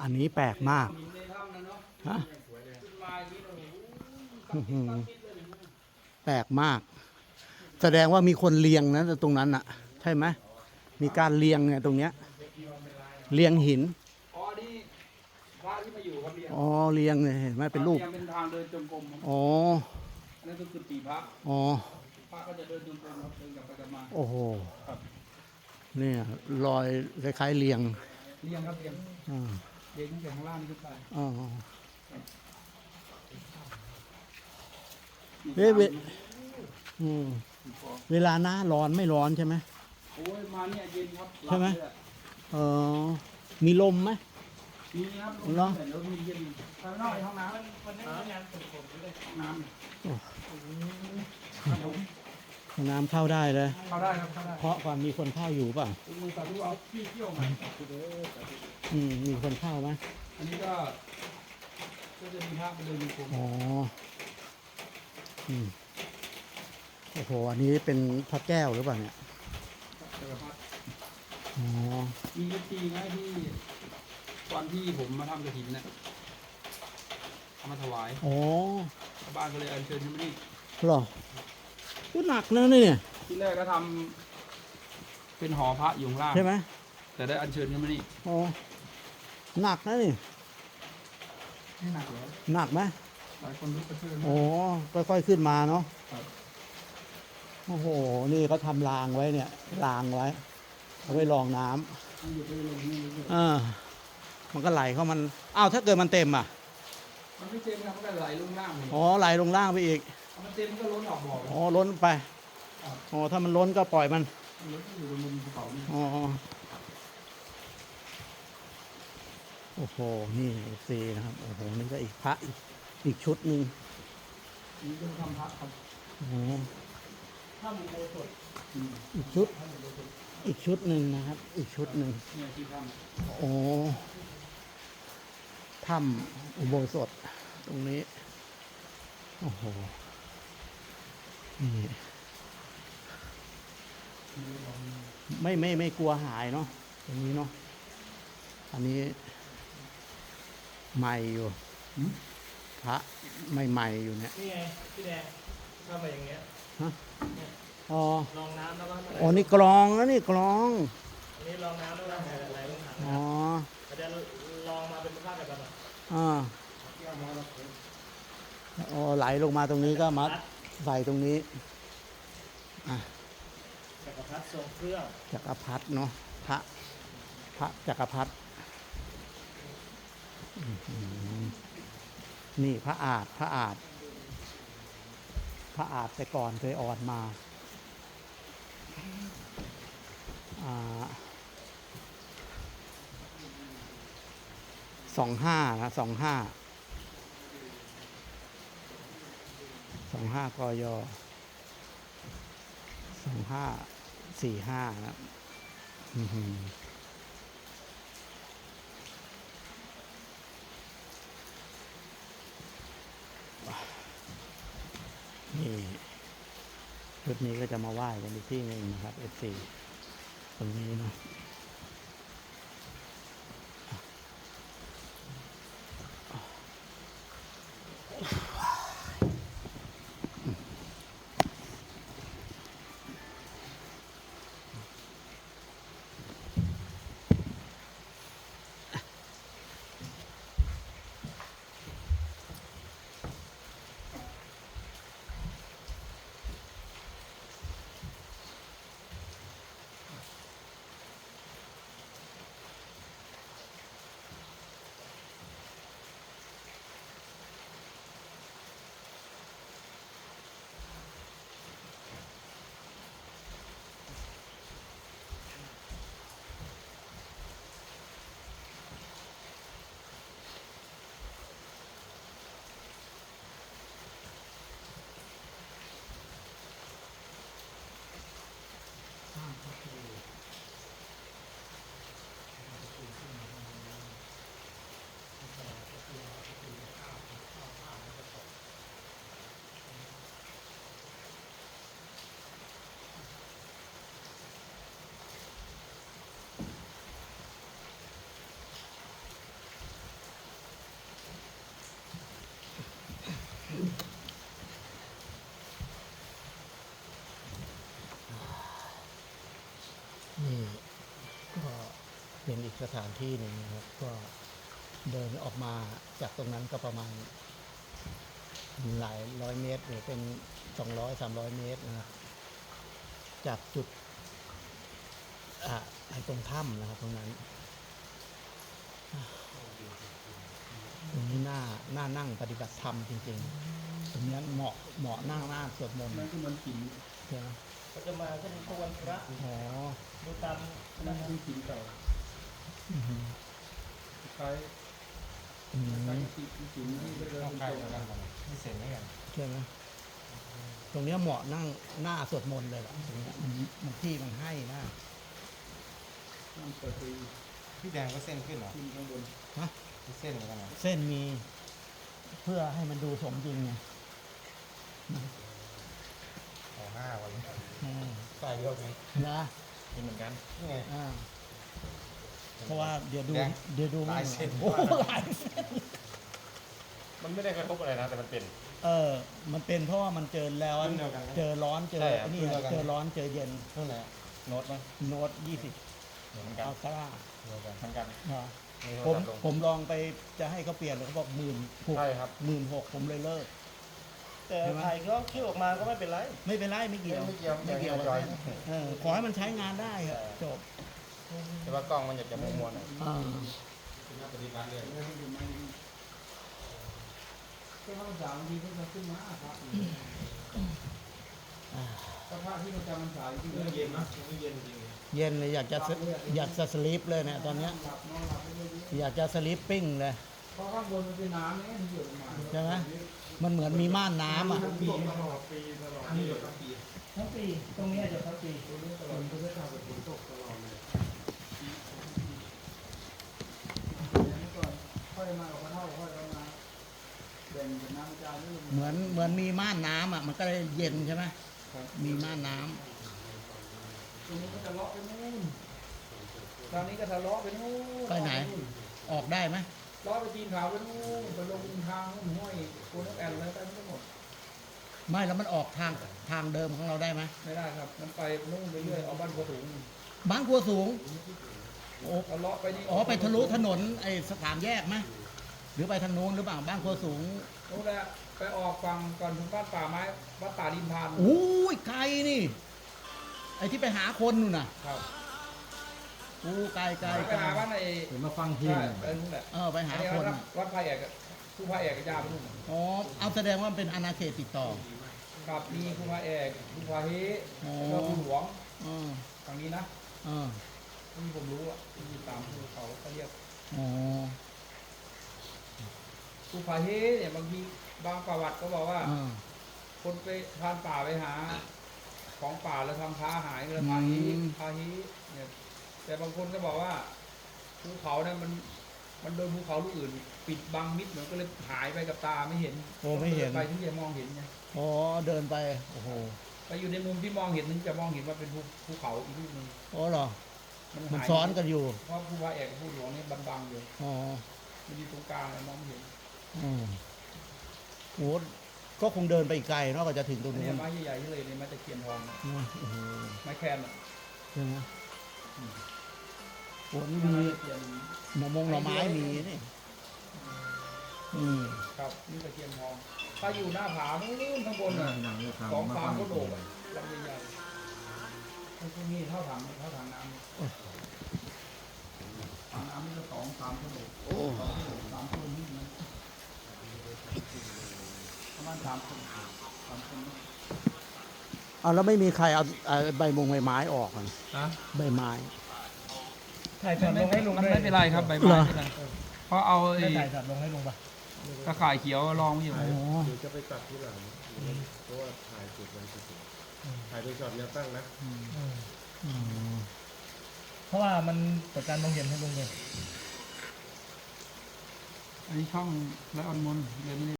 อันนี้แปลกมากหินในถ้ำนะเนาะฮะขึ้นมาอย่างนี้โอ้โหอื้อหือคิดเลยนะแปลกมาก แสดงว่ามีคนเลียงนะตรงนั้นอะใช่ไหมมีการเลียงเนี่ยตรงเนี้ยเลียงหินอ๋อนี่พระที่มาอยู่ครับเรียนอ๋อเลียงเนี่ยเห็นไหมเป็นรูปยังเป็นทางเดินจงกรมครับอ๋ออันนั่นก็คือปีพระอ๋อพระก็จะเดินจงกรมครับเดินกลับไปกลับมาโอ้โหครับเนี่ยรอยคล้ายๆเลียงเรียงครับเรียงอ่า เรียงตั้งแต่ข้างล่างขึ้นไปอ๋อเว้ยเว้ยอืมเวลาหน้าร้อนไม่ร้อนใช่ไหมโอ้ยมาเนี่ยเย็นครับใช่ไหมลับเลยอะเออมีลมไหมมีครับเหรอแต่แล้วมีเย็นข้างนอกในห้องน้ำมันนี้งานผมผมเลยห้องน้ำครับผม น้ำเข้าได้เลยเข้าได้ครับเข้าได้เพราะความมีคนเข้าอยู่เปล่ะมือสาธุเอาพี่เที่ยวมาอืมมีคนเข้าไหมอันนี้ก็ก็จะมีภาพไปเดินจงกรมอ๋ออืมโอ้โหอันนี้เป็นพระแก้วหรือเปล่าเนี่ยจักรพรรดิอ๋อมีเอฟซีนะที่ตอนที่ผมมาทำกระถินเนี่ยเอามาถวายอ๋อชาวบ้านก็เลยอัญเชิญขึ้นมานี่เหรอ ก็หนักนะเนี่ยที่แรกก็ทำเป็นหอพระอยู่ข้างล่าง ใช่ไหมแต่ได้อัญเชิญขึ้นมานี่อ๋อหนักนะนี่ไม่หนักเหรอหนักไหมหลายคนรู้กระเทือน โอ้ค่อยๆขึ้นมาเนาะครับ โอ้โห นี่เขาทำรางไว้เนี่ยรางไว้เอาไว้รองน้ำ มันอยู่ไปลงนี่เลยอ่ามันก็ไหลเข้ามัน อ้าว ถ้าเกิดมันเต็มอะ มันไม่เต็มนะมันก็ไหลลงล่างเลยอ๋อ ไหลลงล่างไปอีก เอามันเต็มมันก็ล้นออกบ่อเลยอ๋อล้นไปครับอ๋อถ้ามันล้นก็ปล่อยมันมันล้นอยู่บนมุมภูเขานี่อ๋อโอ้โหนี่ซีนะครับโอ้โหนี่ก็อีกพระอีกอีกชุดหนึ่งนี่ต้องทำพระครับโอ้โหถ้ามุมโบสถ์อืมอีกชุด อีกชุดหนึ่งนะครับ อีกชุดหนึ่งเนี่ยที่ทำโอ้ถ้ำอุโบสถตรงนี้ โอ้โห นี่ไม่ไม่ไม่กลัวหายเนาะตรงนี้เนาะอันนี้ ใหม่อยู่พระใหม่ๆอยู่เนี่ยนี่ไงพี่แดงเข้ามาอย่างเงี้ยอ๋อลองน้ำแล้วก็ไหลอ๋อนี่กลองแล้วนี่กลองอันนี้ลองน้ำแล้วก็ไหลลงถังอ๋ออาจจะลองมาเป็นภาพแบบนั้นอ่าอ๋อไหลลงมาตรงนี้ก็มา ใส่ตรงนี้จักรพรรดิทรงเครื่องจักรพรรดิเนาะพระพระจักรพรรดิอื้อหือนี่พระอาจพระอาจพระอาจแต่ก่อนเคยอ่อนมาสองห้านะสองห้า สองห้ากยสองห้าสี่ห้านะนี่ชุดนี้ก็จะมาไหว้กันอีกที่หนึ่งนะครับ F4 ตรงนี้นะ เนาะสถานที่หนึ่งนะครับก็เดินออกมาจากตรงนั้นก็ประมาณ หลายร้อยเมตรหรือเป็นสองร้อยสามร้อยเมตรนะครับจากจุดอ่าไอ้ตรงถ้ำนะครับตรงนั้นตรงนี้น่าน่านั่งปฏิบัติธรรมจริงๆ ตรงนี้เหมาะเหมาะนั่งหน้าสวดมนต์นั่นคือมันหินใช่ไหมก็จะมาขึ้นทุกวันพระอ๋อดูตามนั่นคือหินเก่า อือหือคล้ายอืมคล้ายหินหินที่เดินเป็นตรงกันไม่เสร็จไม่กันใช่ไหมตรงเนี้ยเหมาะนั่งหน้าสวดมนต์เลยแหละตรงเนี้ยมันมันที่มันให้นะนั่นเปิดไปพี่แดงก็เส้นขึ้นเหรอขึ้นข้างบนฮะมีเส้นเหมือนกันเหรอเส้นมี เพื่อให้มันดูสมจริงไงขอห้าวันอืมใส่เดียวกันนะกินเหมือนกันนี่ไงอ่า เพราะว่าเดี๋ยวดูแดง เดี๋ยวดูหลายเส้น โอ้โหหลายเส้นมันไม่ได้กระทบอะไรนะ แต่มันเป็น เออมันเป็นเพราะว่ามันเจอแล้วรุ่นเดียวกันไหมเจอร้อนเจอใช่ครับ นี่รุ่นเดียวกัน เจอร้อนเจอเย็นนู่นแหละโน้ตมั้งโน้ตยี่สิบเหมือนกันอัลตร้าเดียวกันเหมือนกันมีโทผรมศัพท์ลง ผมลองไปจะให้เขาเปลี่ยนเลยเขาบอกหมื่นหกใช่ครับ หมื่นหกผมเลยเลิก แต่ถ่ายก็คิ้วออกมาก็ไม่เป็นไร ไม่เป็นไรไม่เกี่ยวไม่เกี่ยวไม่เกี่ยวไม่เกี่ยวเออขอให้มันใช้งานได้ครับจบ แต่ว่ากล้องมันอยากจะมัวๆหน่อยอ่าปฏิบัติเลยแล้วที่อยู่มานี่ก็ข้าวสารบางทีก็จะขึ้นมาพระอ่าถ้าพระที่ประจำมันสายที่เย็นนะเย็นจริงเย็นเลยอยากจะสอยากจะสลีปเลยเนี่ยตอนเนี้ยหลับนอนหลับไปเรื่อยอยากจะสลีปปิ้งเลยๆเพราะข้างบนมันเป็นน้ำเนี่ยมันหยดลงมาใช่ไหมมันเหมือนมีม่านน้ำอะ ปีตลอดปีตลอดอันนี้หยดทั้งปีทั้งปีตรงนี้จะทั้งปีตรงนี้ตลอดมันก็จะฝนตกตลอดเลยเมื่อก่อนค่อย มากับพระเท่าค่อยเอามาแบ่งเป็นน้ำจานนี่เหมือนเหมือนมีม่านน้ำอะมันก็เลยเย็นใช่ไหมมีม่านน้ำตรงนี้ก็จะเลาะไปนู่นตอนนี้ก็ทะเลาะไปนู่นไปไหน ออกได้ไหมเลาะไปจีนขาวไปนู่นไปลงทางนู่นห้วยโคนกแอนอะไรไปไม่หมดไม่แล้วมันออกทางทางเดิมของเราได้ไหมไม่ได้ครับ มันไปนู่นไปเรื่อยเอาบ้านโคถุงบ้านครัวสูงโอ้เอาเลาะไปนี่อ๋อไปทะลุถนนไอ้สามแยกไหม หรือไปทางโน้นหรือเปล่าบ้านครัวสูงนู่นแหละไปออกฝั่งก่อนถึงบ้านป่าไม้บ้านป่าริมพานอู้ยไกลนี่ ไอ้ที่ไปหาคนนู่นน่ะครับอู้ไกลไกลไปไกลหาบ้านไอ้ผมมาฟังทีใช่ไปนู่นแหละเออไปหาอันนี้คนวัดน่ะวัดพระเอกอะผู้พระเอกกับยาไปนู่นอ๋อเอาแสดงว่ามันเป็นอาณาเขตติดต่อกับมีผู้พระเอกผู้พระเฮอ๋อแล้วก็ผู้หลวงเออฝั่งนี้นะเออที่ผมรู้อะที่ตามผู้เขาเขาเรียกอ๋อ ผู้พระเฮเนี่ยบางทีบางประวัติก็บอกว่าเออคนไปพานป่าไปหา ของป่าแล้วทำพาหายก็เลยพาฮีอืมพาฮีเนี่ย แต่บางคนก็บอกว่าภูเขาเนี่ยมัน มันโดนภูเขาลูกอื่น ปิดบังมิดเหมือนก็เลยหายไปกับตาไม่เห็นโอ้ไม่เห็น ไปที่จะมองเห็นไงอ๋อเดินไป โอ้โหไปอยู่ในมุมที่มองเห็นนึงจะมองเห็นว่าเป็นภูภูเขาอีกลูกหนึงอ๋อเหรอมันมันหายซ้อนกันอยู่ เพราะผู้ว่าเอกกับผู้หลวงนี่บังๆอยู่อ๋อมันอยู่ตรงกลางเลยมองไม่เห็นอืม โอ้ก็คงเดินไปอีกไกลเนาะก็จะถึงตรงอันนู้นี้นไม้ใหญ่ๆที่เลยในไม้ตะเคียนทองเนี่ยนะโอ้โหไม้แคนอะใช่ไหมโอ้นี่ไม้มีตะเคียนหน่อมงหน่อไม้มีนี่อืมครับนี่ตะเคียนทอง ถ้าอยู่หน้าผานู่นข้างบนอะสองฟาร์มก็โดดอะลำใหญ่ๆพวกนี้เท่าถังเท่าถังน้ำถังน้ำนี่ก็สองสามก็โดด โอ้ สองก็โดดสามคนนี่นะประมาณสามคนสามคนนะเอาแล้วไม่มีใครเอาเอาใบมงใบไม้ออกกันฮะใบไม้ ถ่ายถอดลงให้ลุงมันด้วยไม่เป็นไรครับใบเหรไม้อไม่เป็นไรเพราะเอาไอ้ได้ถ่ายถอดลงให้ลุงป่ะตะข่ายเขียวรองไว้อยู่อ๋อเดี๋ยวจะไปตัดที่หลังเพราะว่าถ่ายจุดไว้จุดถ่ายเป็นช็อตแนวตั้งนะอืมเพราะว่ามันเปิดการมองเห็นให้ลุงเลย อันนี้ช่องและออนมนเลยไม่ได้